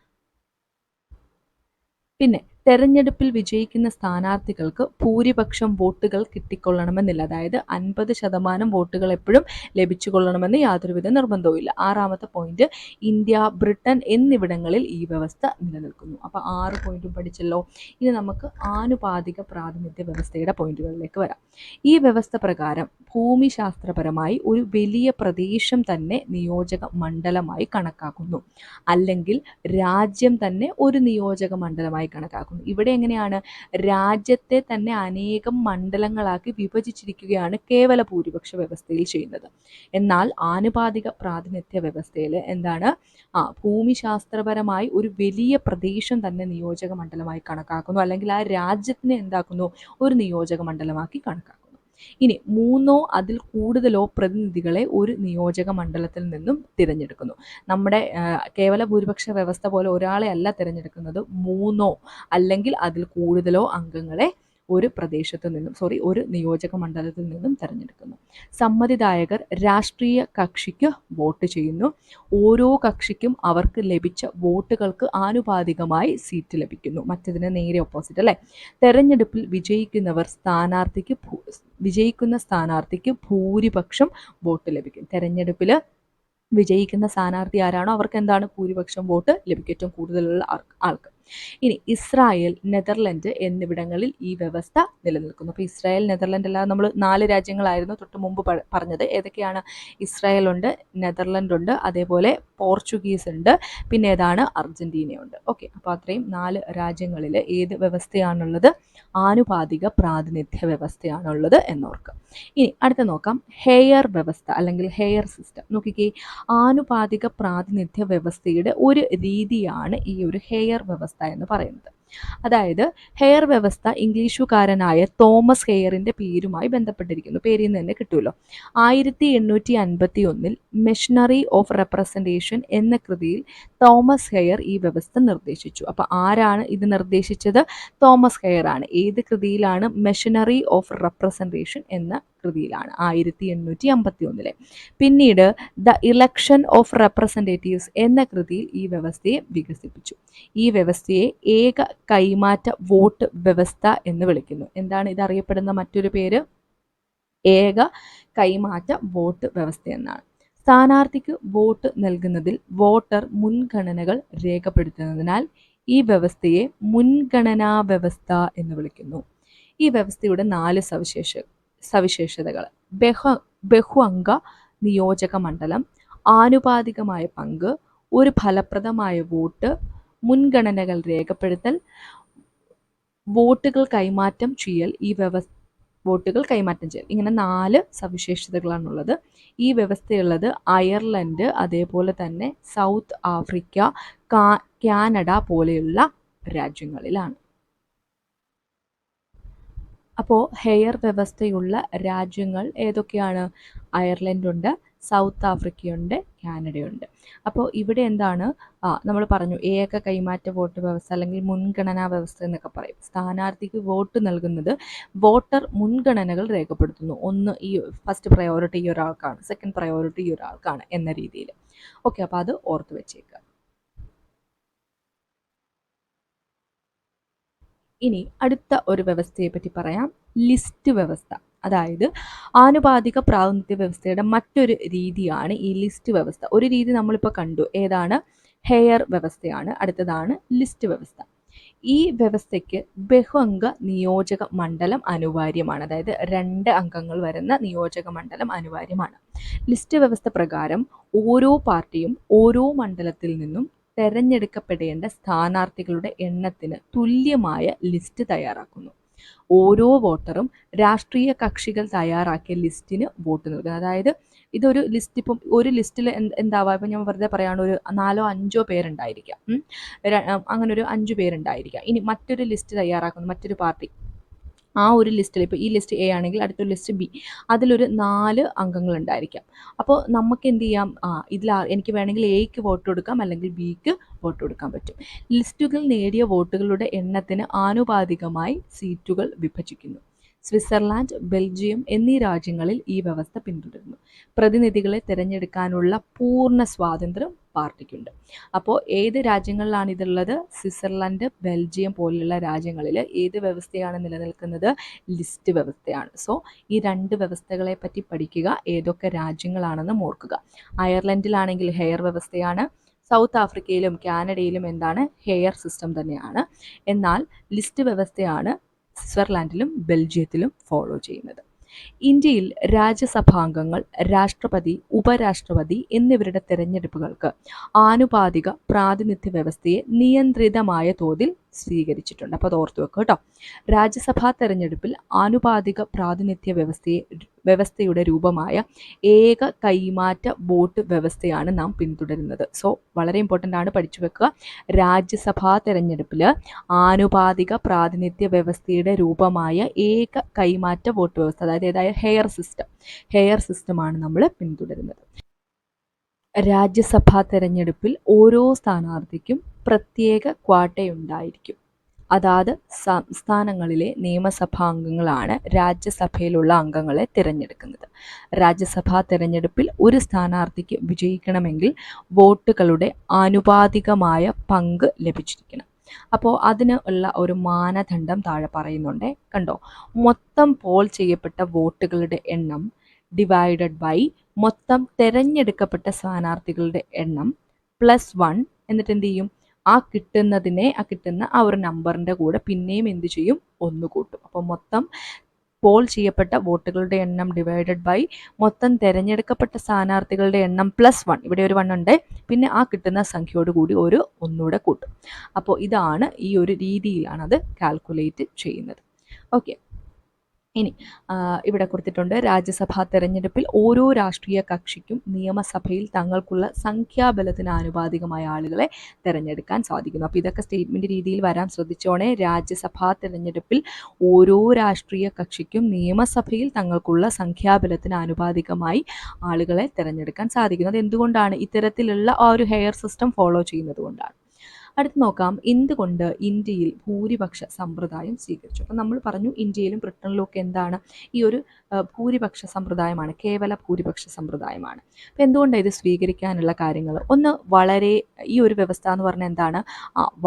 പിന്നെ തെരഞ്ഞെടുപ്പിൽ വിജയിക്കുന്ന സ്ഥാനാർത്ഥികൾക്ക് ഭൂരിപക്ഷം വോട്ടുകൾ കിട്ടിക്കൊള്ളണമെന്നില്ല. അതായത് അൻപത് ശതമാനം വോട്ടുകൾ എപ്പോഴും ലഭിച്ചു കൊള്ളണമെന്ന് യാതൊരുവിധ നിർബന്ധവുമില്ല. ആറാമത്തെ പോയിന്റ് ഇന്ത്യ ബ്രിട്ടൻ എന്നിവിടങ്ങളിൽ ഈ വ്യവസ്ഥ നിലനിൽക്കുന്നു. അപ്പോൾ ആറ് പോയിന്റും പഠിച്ചല്ലോ. ഇനി നമുക്ക് ആനുപാതിക പ്രാതിനിധ്യ വ്യവസ്ഥയുടെ പോയിന്റുകളിലേക്ക് വരാം. ഈ വ്യവസ്ഥ പ്രകാരം ഭൂമിശാസ്ത്രപരമായി ഒരു വലിയ പ്രദേശം തന്നെ നിയോജക മണ്ഡലമായി കണക്കാക്കുന്നു. അല്ലെങ്കിൽ രാജ്യം തന്നെ ഒരു നിയോജക മണ്ഡലമായി കണക്കാക്കുന്നു. മനസ്സിലാക്കുന്നു ഇവിടെ എങ്ങനെയാണ്? രാജ്യത്തെ തന്നെ അനേകം മണ്ഡലങ്ങളാക്കി വിഭജിച്ചിരിക്കുകയാണ് കേവല ഭൂരിപക്ഷ വ്യവസ്ഥയിൽ ചെയ്യുന്നത്. എന്നാൽ ആനുപാതിക പ്രാതിനിധ്യ വ്യവസ്ഥയിൽ എന്താണ്? ആ ഭൂമിശാസ്ത്രപരമായി ഒരു വലിയ പ്രദേശം തന്നെ നിയോജക മണ്ഡലമായി കണക്കാക്കുന്നു. അല്ലെങ്കിൽ ആ രാജ്യത്തിനെ എന്താക്കുന്നു? ഒരു നിയോജക മണ്ഡലമാക്കി കണക്കാക്കുന്നു. ഇനി മൂന്നോ അതിൽ കൂടുതലോ പ്രതിനിധികളെ ഒരു നിയോജക മണ്ഡലത്തിൽ നിന്നും തിരഞ്ഞെടുക്കുന്നു. നമ്മുടെ കേവല ഭൂരിപക്ഷ വ്യവസ്ഥ പോലെ ഒരാളെ അല്ല തിരഞ്ഞെടുക്കുന്നത് മൂന്നോ അല്ലെങ്കിൽ അതിൽ കൂടുതലോ അംഗങ്ങളെ ഒരു പ്രദേശത്തു നിന്നും സോറി ഒരു നിയോജക മണ്ഡലത്തിൽ നിന്നും തിരഞ്ഞെടുക്കുന്നു. സമ്മതിദായകർ രാഷ്ട്രീയ കക്ഷിക്ക് വോട്ട് ചെയ്യുന്നു. ഓരോ കക്ഷിക്കും അവർക്ക് ലഭിച്ച വോട്ടുകൾക്ക് ആനുപാതികമായി സീറ്റ് ലഭിക്കുന്നു. മറ്റതിന് നേരെ ഓപ്പോസിറ്റ് അല്ലേ? തെരഞ്ഞെടുപ്പിൽ വിജയിക്കുന്നവർ സ്ഥാനാർത്ഥിക്ക് വിജയിക്കുന്ന സ്ഥാനാർത്ഥിക്ക് ഭൂരിപക്ഷം വോട്ട് ലഭിക്കും. തെരഞ്ഞെടുപ്പിൽ വിജയിക്കുന്ന സ്ഥാനാർത്ഥി ആരാണോ അവർക്ക് എന്താണ് ഭൂരിപക്ഷം വോട്ട് ലഭിക്കും? ഏറ്റവും കൂടുതലുള്ള ആൾക്ക് ഇനി ഇസ്രായേൽ നെതർലൻഡ് എന്നിവിടങ്ങളിൽ ഈ വ്യവസ്ഥ നിലനിൽക്കുന്നു. അപ്പോൾ ഇസ്രായേൽ നെതർലൻഡ് അല്ലാതെ നമ്മൾ നാല് രാജ്യങ്ങളായിരുന്നു തൊട്ട് മുമ്പ് പറഞ്ഞത്. ഏതൊക്കെയാണ്? ഇസ്രായേൽ ഉണ്ട് നെതർലൻഡ് ഉണ്ട് അതേപോലെ പോർച്ചുഗീസ് ഉണ്ട് പിന്നെ ഏതാണ്? അർജന്റീനയുണ്ട് ഓക്കെ. അപ്പോൾ അത്രയും നാല് രാജ്യങ്ങളിൽ ഏത് വ്യവസ്ഥയാണുള്ളത്? ആനുപാതിക പ്രാതിനിധ്യ വ്യവസ്ഥയാണുള്ളത് എന്നോർക്കുക ഇനി അടുത്ത നോക്കാം. ഹെയർ വ്യവസ്ഥ അല്ലെങ്കിൽ ഹെയർ സിസ്റ്റം. നോക്കിക്കേ ആനുപാതിക പ്രാതിനിധ്യ വ്യവസ്ഥയുടെ ഒരു രീതിയാണ് ഈ ഒരു ഹെയർ വ്യവസ്ഥ എന്ന് പറയുന്നത്. അതായത് ഹെയർ വ്യവസ്ഥ ഇംഗ്ലീഷുകാരനായ തോമസ് ഹെയറിന്റെ പേരുമായി ബന്ധപ്പെട്ടിരിക്കുന്നു. പേരിൽ നിന്ന് തന്നെ കിട്ടുമല്ലോ ആയിരത്തി എണ്ണൂറ്റി അൻപത്തി ഒന്നിൽ മെഷനറി ഓഫ് റെപ്രസെന്റേഷൻ എന്ന കൃതിയിൽ തോമസ് ഹെയർ ഈ വ്യവസ്ഥ നിർദ്ദേശിച്ചു. അപ്പോൾ ആരാണ് ഇത് നിർദ്ദേശിച്ചത്? തോമസ് ഹെയർ ആണ്. ഏത് കൃതിയിലാണ് മെഷനറി ഓഫ് റെപ്രസെന്റേഷൻ എന്ന കൃതിയിലാണ് ആയിരത്തി എണ്ണൂറ്റി അമ്പത്തി ഒന്നിലെ പിന്നീട് ദ ഇലക്ഷൻ ഓഫ് റെപ്രസെന്റേറ്റീവ്സ് എന്ന കൃതിയിൽ ഈ വ്യവസ്ഥയെ വികസിപ്പിച്ചു. ഈ വ്യവസ്ഥയെ ഏക കൈമാറ്റ വോട്ട് വ്യവസ്ഥ എന്ന് വിളിക്കുന്നു. എന്താണ് ഇത് അറിയപ്പെടുന്ന മറ്റൊരു പേര്? ഏക കൈമാറ്റ വോട്ട് വ്യവസ്ഥ എന്നാണ്. സ്ഥാനാർത്ഥിക്ക് വോട്ട് നൽകുന്നതിൽ വോട്ടർ മുൻഗണനകൾ രേഖപ്പെടുത്തുന്നതിനാൽ ഈ വ്യവസ്ഥയെ മുൻഗണനാ വ്യവസ്ഥ എന്ന് വിളിക്കുന്നു. ഈ വ്യവസ്ഥയുടെ നാല് സവിശേഷ സവിശേഷതകൾ ബഹു ബഹുഅംഗ നിയോജക മണ്ഡലം ആനുപാതികമായ പങ്ക് ഒരു ഫലപ്രദമായ വോട്ട് മുൻഗണനകൾ രേഖപ്പെടുത്തൽ വോട്ടുകൾ കൈമാറ്റം ചെയ്യൽ ഈ വ്യവസ്ഥ വോട്ടുകൾ കൈമാറ്റം ചെയ്യൽ. ഇങ്ങനെ നാല് സവിശേഷതകളാണുള്ളത്. ഈ വ്യവസ്ഥയുള്ളത് അയർലൻഡ് അതേപോലെ തന്നെ സൗത്ത് ആഫ്രിക്ക കാനഡ പോലെയുള്ള രാജ്യങ്ങളിലാണ്. അപ്പോൾ ഹെയർ വ്യവസ്ഥയുള്ള രാജ്യങ്ങൾ ഏതൊക്കെയാണ്? അയർലൻഡുണ്ട് സൗത്ത് ആഫ്രിക്കയുണ്ട് കാനഡയുണ്ട്. അപ്പോൾ ഇവിടെ എന്താണ്? നമ്മൾ പറഞ്ഞു ഏക കൈമാറ്റ വോട്ട് വ്യവസ്ഥ അല്ലെങ്കിൽ മുൻഗണനാ വ്യവസ്ഥ എന്നൊക്കെ പറയും. സ്ഥാനാർത്ഥിക്ക് വോട്ട് നൽകുന്നത് വോട്ടർ മുൻഗണനകൾ രേഖപ്പെടുത്തുന്നു. ഒന്ന് ഈ ഫസ്റ്റ് പ്രയോറിറ്റി ഈ ഒരാൾക്കാണ് സെക്കൻഡ് പ്രയോറിറ്റി ഈ ഒരാൾക്കാണ് എന്ന രീതിയിൽ. ഓക്കെ അപ്പോൾ അത് ഓർത്ത് വെച്ചേക്കുക ഇനി അടുത്ത ഒരു വ്യവസ്ഥയെ പറ്റി പറയാം. ലിസ്റ്റ് വ്യവസ്ഥ. അതായത് ആനുപാതിക പ്രാതിനിധ്യ വ്യവസ്ഥയുടെ മറ്റൊരു രീതിയാണ് ഈ ലിസ്റ്റ് വ്യവസ്ഥ. ഒരു രീതി നമ്മളിപ്പോൾ കണ്ടു. ഏതാണ്? ഹെയർ വ്യവസ്ഥയാണ്. അടുത്തതാണ് ലിസ്റ്റ് വ്യവസ്ഥ. ഈ വ്യവസ്ഥയ്ക്ക് ബഹുഅംഗ നിയോജക മണ്ഡലം അനിവാര്യമാണ്. അതായത് രണ്ട് അംഗങ്ങൾ വരുന്ന നിയോജക മണ്ഡലം അനിവാര്യമാണ്. ലിസ്റ്റ് വ്യവസ്ഥ പ്രകാരം ഓരോ പാർട്ടിയും ഓരോ മണ്ഡലത്തിൽ നിന്നും തെരഞ്ഞെടുക്കപ്പെടേണ്ട സ്ഥാനാർത്ഥികളുടെ എണ്ണത്തിന് തുല്യമായ ലിസ്റ്റ് തയ്യാറാക്കുന്നു. ഓരോ വോട്ടറും രാഷ്ട്രീയ കക്ഷികൾ തയ്യാറാക്കിയ ലിസ്റ്റിന് വോട്ട് നൽകുന്നു. അതായത് ഇതൊരു ലിസ്റ്റ് ഇപ്പം ഒരു ലിസ്റ്റിൽ എന്താവാം? ഇപ്പം ഞാൻ വെറുതെ പറയുകയാണ് ഒരു നാലോ അഞ്ചോ പേരുണ്ടായിരിക്കാം. അങ്ങനെ ഒരു അഞ്ച് പേരുണ്ടായിരിക്കാം. ഇനി മറ്റൊരു ലിസ്റ്റ് തയ്യാറാക്കുന്നു. മറ്റൊരു പാർട്ടി ആ ഒരു ലിസ്റ്റിൽ ഇപ്പോൾ ഈ ലിസ്റ്റ് എ ആണെങ്കിൽ അടുത്ത ലിസ്റ്റ് ബി അതിലൊരു നാല് അംഗങ്ങൾ ഉണ്ടായിരിക്കാം അപ്പോൾ നമുക്ക് എന്ത് ചെയ്യാം? ആ ഇതിൽ എനിക്ക് വേണമെങ്കിൽ എക്ക് വോട്ട് കൊടുക്കാം അല്ലെങ്കിൽ ബിക്ക് വോട്ട് കൊടുക്കാൻ പറ്റും. ലിസ്റ്റുകൾ നേടിയ വോട്ടുകളുടെ എണ്ണത്തിന് ആനുപാതികമായി സീറ്റുകൾ വിഭജിക്കുന്നു. സ്വിറ്റ്സർലാൻഡ് ബെൽജിയം എന്നീ രാജ്യങ്ങളിൽ ഈ വ്യവസ്ഥ പിന്തുടരുന്നു. പ്രതിനിധികളെ തിരഞ്ഞെടുക്കാനുള്ള പൂർണ സ്വാതന്ത്ര്യം പാർട്ടിക്കുണ്ട്. അപ്പോൾ ഏത് രാജ്യങ്ങളിലാണ് ഇതുള്ളത്? സ്വിറ്റ്സർലൻഡ് ബെൽജിയം പോലുള്ള രാജ്യങ്ങളിൽ ഏത് വ്യവസ്ഥയാണ് നിലനിൽക്കുന്നത്? ലിസ്റ്റ് വ്യവസ്ഥയാണ്. സോ ഈ രണ്ട് വ്യവസ്ഥകളെ പറ്റി പഠിക്കുക ഏതൊക്കെ രാജ്യങ്ങളാണെന്ന് ഓർക്കുക. അയർലൻഡിലാണെങ്കിൽ ഹെയർ വ്യവസ്ഥയാണ് സൗത്ത് ആഫ്രിക്കയിലും കാനഡയിലും എന്താണ്? ഹെയർ സിസ്റ്റം തന്നെയാണ്. എന്നാൽ ലിസ്റ്റ് വ്യവസ്ഥയാണ് സ്വിറ്റ്സർലാൻഡിലും ബെൽജിയത്തിലും ഫോളോ ചെയ്യുന്നത്. ഇന്ത്യയിൽ രാജ്യസഭാംഗങ്ങൾ രാഷ്ട്രപതി ഉപരാഷ്ട്രപതി എന്നിവരുടെ തെരഞ്ഞെടുപ്പുകൾക്ക് ആനുപാതിക പ്രാതിനിധ്യ വ്യവസ്ഥയെ നിയന്ത്രിതമായ തോതിൽ സ്വീകരിച്ചിട്ടുണ്ട്. അപ്പോൾ അത് ഓർത്തു വെക്കുക കേട്ടോ. രാജ്യസഭാ തെരഞ്ഞെടുപ്പിൽ ആനുപാതിക പ്രാതിനിധ്യ വ്യവസ്ഥയെ വ്യവസ്ഥയുടെ രൂപമായ ഏക കൈമാറ്റ വോട്ട് വ്യവസ്ഥയാണ് നാം പിന്തുടരുന്നത്. സോ വളരെ ഇമ്പോർട്ടന്റ് ആണ് പഠിച്ചു വെക്കുക. രാജ്യസഭാ തെരഞ്ഞെടുപ്പിൽ ആനുപാതിക പ്രാതിനിധ്യ വ്യവസ്ഥയുടെ രൂപമായ ഏക കൈമാറ്റ വോട്ട് വ്യവസ്ഥ അതായത് ഏതായ ഹെയർ സിസ്റ്റം ഹെയർ സിസ്റ്റമാണ് നമ്മൾ പിന്തുടരുന്നത്. രാജ്യസഭാ തെരഞ്ഞെടുപ്പിൽ ഓരോ സ്ഥാനാർത്ഥിക്കും പ്രത്യേക ക്വാട്ടയുണ്ടായിരിക്കും. അതാത് സംസ്ഥാനങ്ങളിലെ നിയമസഭാംഗങ്ങളാണ് രാജ്യസഭയിലുള്ള അംഗങ്ങളെ തിരഞ്ഞെടുക്കുന്നത്. രാജ്യസഭാ തിരഞ്ഞെടുപ്പിൽ ഒരു സ്ഥാനാർത്ഥിക്ക് വിജയിക്കണമെങ്കിൽ വോട്ടുകളുടെ ആനുപാതികമായ പങ്ക് ലഭിച്ചിരിക്കണം. അപ്പോൾ അതിന് ഉള്ള ഒരു മാനദണ്ഡം താഴെ പറയുന്നുണ്ട്. കണ്ടോ? മൊത്തം പോൾ ചെയ്യപ്പെട്ട വോട്ടുകളുടെ എണ്ണം ഡിവൈഡഡ് ബൈ മൊത്തം തിരഞ്ഞെടുക്കപ്പെട്ട സ്ഥാനാർത്ഥികളുടെ എണ്ണം പ്ലസ് വൺ എന്നിട്ട് എന്ത് ചെയ്യും? ആ കിട്ടുന്നതിനെ ആ കിട്ടുന്ന ആ ഒരു നമ്പറിന്റെ കൂടെ പിന്നെയും എന്ത് ചെയ്യും? ഒന്ന് കൂട്ടും. അപ്പോൾ മൊത്തം പോൾ ചെയ്യപ്പെട്ട വോട്ടുകളുടെ എണ്ണം ഡിവൈഡഡ് ബൈ മൊത്തം തിരഞ്ഞെടുക്കപ്പെട്ട സ്ഥാനാർത്ഥികളുടെ എണ്ണം പ്ലസ് വൺ ഇവിടെ ഒരു വൺ ഉണ്ട്. പിന്നെ ആ കിട്ടുന്ന സംഖ്യയോട് കൂടി ഒരു ഒന്നുകൂടെ കൂട്ടും. അപ്പോൾ ഇതാണ് ഈ ഒരു രീതിയിലാണ് അത് കാൽക്കുലേറ്റ് ചെയ്യുന്നത്. ഓക്കെ ഇനി ഇവിടെ കൊടുത്തിട്ടുണ്ട് രാജ്യസഭാ തെരഞ്ഞെടുപ്പിൽ ഓരോ രാഷ്ട്രീയ കക്ഷിക്കും നിയമസഭയിൽ തങ്ങൾക്കുള്ള സംഖ്യാബലത്തിന് ആനുപാതികമായ ആളുകളെ തിരഞ്ഞെടുക്കാൻ സാധിക്കുന്നു. അപ്പോൾ ഇതൊക്കെ സ്റ്റേറ്റ്മെന്റ് രീതിയിൽ വരാൻ ശ്രദ്ധിച്ചോണേ. രാജ്യസഭാ തെരഞ്ഞെടുപ്പിൽ ഓരോ രാഷ്ട്രീയ കക്ഷിക്കും നിയമസഭയിൽ തങ്ങൾക്കുള്ള സംഖ്യാബലത്തിന് ആനുപാതികമായി ആളുകളെ തിരഞ്ഞെടുക്കാൻ സാധിക്കുന്നത് എന്തുകൊണ്ടാണ് ഇത്തരത്തിലുള്ള ആ ഒരു ഹെയർ സിസ്റ്റം ഫോളോ ചെയ്യുന്നത് കൊണ്ടാണ്? അടുത്ത് നോക്കാം. എന്തുകൊണ്ട് ഇന്ത്യയിൽ ഭൂരിപക്ഷ സമ്പ്രദായം സ്വീകരിച്ചു? അപ്പം നമ്മൾ പറഞ്ഞു ഇന്ത്യയിലും ബ്രിട്ടനിലും ഒക്കെ എന്താണ്? ഈ ഒരു ഭൂരിപക്ഷ സമ്പ്രദായമാണ്. കേവല ഭൂരിപക്ഷ സമ്പ്രദായമാണ്. അപ്പം എന്തുകൊണ്ടാണ് ഇത് സ്വീകരിക്കാനുള്ള കാര്യങ്ങൾ? ഒന്ന് വളരെ ഈ ഒരു വ്യവസ്ഥ എന്ന് പറഞ്ഞാൽ എന്താണ്?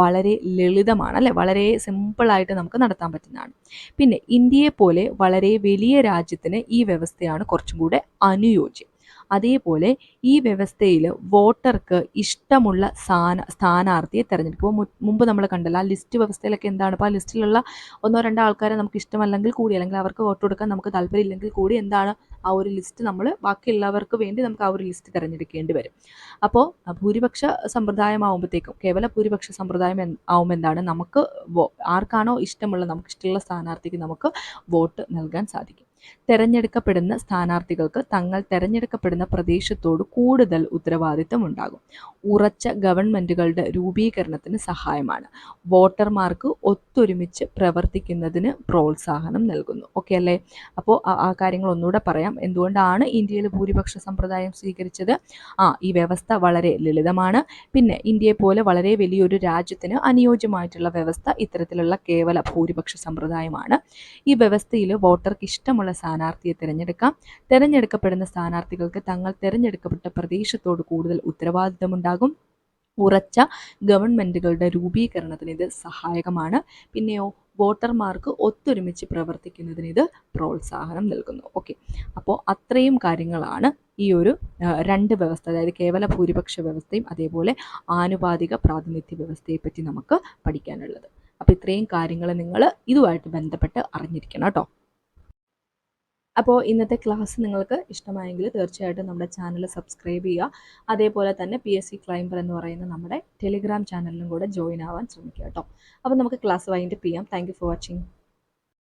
വളരെ ലളിതമാണ് അല്ലെ? വളരെ സിമ്പിളായിട്ട് നമുക്ക് നടത്താൻ പറ്റുന്നതാണ്. പിന്നെ ഇന്ത്യയെ പോലെ വളരെ വലിയ രാജ്യത്തിന് ഈ വ്യവസ്ഥയാണ് കുറച്ചും കൂടെ അനുയോജ്യം. അതേപോലെ ഈ വ്യവസ്ഥയിൽ വോട്ടർക്ക് ഇഷ്ടമുള്ള സ്ഥാന സ്ഥാനാർത്ഥിയെ തിരഞ്ഞെടുക്കും മുമ്പ് നമ്മൾ കണ്ടല്ലോ ആ ലിസ്റ്റ് വ്യവസ്ഥയിലൊക്കെ എന്താണ്? അപ്പോൾ ആ ലിസ്റ്റിലുള്ള ഒന്നോ രണ്ടോ ആൾക്കാരെ നമുക്ക് ഇഷ്ടമല്ലെങ്കിൽ കൂടി അല്ലെങ്കിൽ അവർക്ക് വോട്ട് കൊടുക്കാൻ നമുക്ക് താല്പര്യമില്ലെങ്കിൽ കൂടി എന്താണ് ആ ഒരു ലിസ്റ്റ് നമ്മൾ ബാക്കിയുള്ളവർക്ക് വേണ്ടി നമുക്ക് ആ ഒരു ലിസ്റ്റ് തിരഞ്ഞെടുക്കേണ്ടി വരും. അപ്പോൾ ഭൂരിപക്ഷ സമ്പ്രദായമാകുമ്പോഴത്തേക്കും കേവല ഭൂരിപക്ഷ സമ്പ്രദായം ആവുമ്പോൾ എന്താണ് നമുക്ക് ആർക്കാണോ ഇഷ്ടമുള്ള നമുക്ക് ഇഷ്ടമുള്ള സ്ഥാനാർത്ഥിക്ക് നമുക്ക് വോട്ട് നൽകാൻ സാധിക്കും. തെരഞ്ഞെടുക്കപ്പെടുന്ന സ്ഥാനാർത്ഥികൾക്ക് തങ്ങൾ തെരഞ്ഞെടുക്കപ്പെടുന്ന പ്രദേശത്തോട് കൂടുതൽ ഉത്തരവാദിത്തം ഉണ്ടാകും. ഉറച്ച ഗവൺമെന്റുകളുടെ രൂപീകരണത്തിന് സഹായമാണ്. വോട്ടർമാർക്ക് ഒത്തൊരുമിച്ച് പ്രവർത്തിക്കുന്നതിന് പ്രോത്സാഹനം നൽകുന്നു. ഓക്കെ അല്ലേ? അപ്പോൾ ആ കാര്യങ്ങൾ ഒന്നുകൂടെ പറയാം. എന്തുകൊണ്ടാണ് ഇന്ത്യയിൽ ഭൂരിപക്ഷ സമ്പ്രദായം സ്വീകരിച്ചത്? ആ ഈ വ്യവസ്ഥ വളരെ ലളിതമാണ്. പിന്നെ ഇന്ത്യയെ പോലെ വളരെ വലിയൊരു രാജ്യത്തിന് അനുയോജ്യമായിട്ടുള്ള വ്യവസ്ഥ ഇത്തരത്തിലുള്ള കേവല ഭൂരിപക്ഷ സമ്പ്രദായമാണ്. ഈ വ്യവസ്ഥയിൽ വോട്ടർക്ക് ഇഷ്ടമുള്ള സ്ഥാനാർത്ഥിയെ തിരഞ്ഞെടുക്കാം. തിരഞ്ഞെടുക്കപ്പെടുന്ന സ്ഥാനാർത്ഥികൾക്ക് തങ്ങൾ തിരഞ്ഞെടുക്കപ്പെട്ട പ്രദേശത്തോട് കൂടുതൽ ഉത്തരവാദിത്തമുണ്ടാകും. ഉറച്ച ഗവൺമെന്റുകളുടെ രൂപീകരണത്തിന് ഇത് സഹായകമാണ്. പിന്നെയോ വോട്ടർമാർക്ക് ഒത്തൊരുമിച്ച് പ്രവർത്തിക്കുന്നതിന് ഇത് പ്രോത്സാഹനം നൽകുന്നു. ഓക്കെ. അപ്പോൾ അത്രയും കാര്യങ്ങളാണ് ഈ ഒരു രണ്ട് വ്യവസ്ഥ അതായത് കേവല ഭൂരിപക്ഷ വ്യവസ്ഥയും അതേപോലെ ആനുപാതിക പ്രാതിനിധ്യ വ്യവസ്ഥയെ പറ്റി നമുക്ക് പഠിക്കാനുള്ളത്. അപ്പോൾ ഇത്രയും കാര്യങ്ങൾ നിങ്ങൾ ഇതുമായിട്ട് ബന്ധപ്പെട്ട് അറിഞ്ഞിരിക്കണം കേട്ടോ. അപ്പോൾ ഇന്നത്തെ ക്ലാസ് നിങ്ങൾക്ക് ഇഷ്ടമായെങ്കിൽ തീർച്ചയായിട്ടും നമ്മുടെ ചാനൽ സബ്സ്ക്രൈബ് ചെയ്യുക. അതേപോലെ തന്നെ പി എസ് സി ക്ലൈംബർ എന്ന് പറയുന്ന നമ്മുടെ ടെലിഗ്രാം ചാനലിലും കൂടെ ജോയിൻ ആവാൻ ശ്രമിക്കുക കേട്ടോ. അപ്പോൾ നമുക്ക് ക്ലാസ് വൈൻഡപ്പ് ചെയ്യാം. Thank for watching